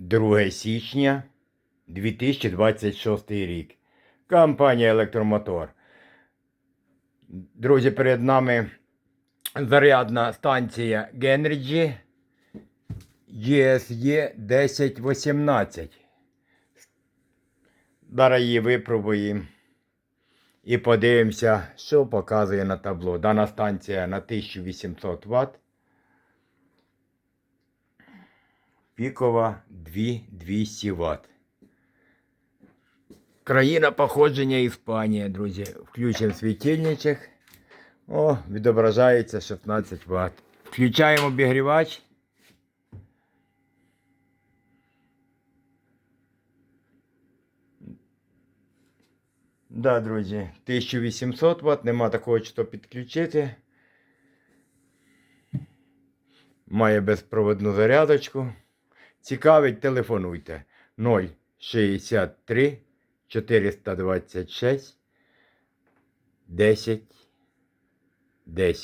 2 січня 2026 рік. Компанія Електромотор. Друзі, перед нами зарядна станція Генриджі GSE 1018. Зараз її випробуємо і подивимося, що показує на табло. Дана станція на 1800 Вт. Пікова 2200 Вт. Країна походження Іспанія, друзі. Включимо світильничок. О, відображається 16 Вт. Включаємо обігрівач. Да, друзі, 1800 Вт, нема такого, що підключити. Має безпроводну зарядочку. Цікавить, телефонуйте 063 426 10 10.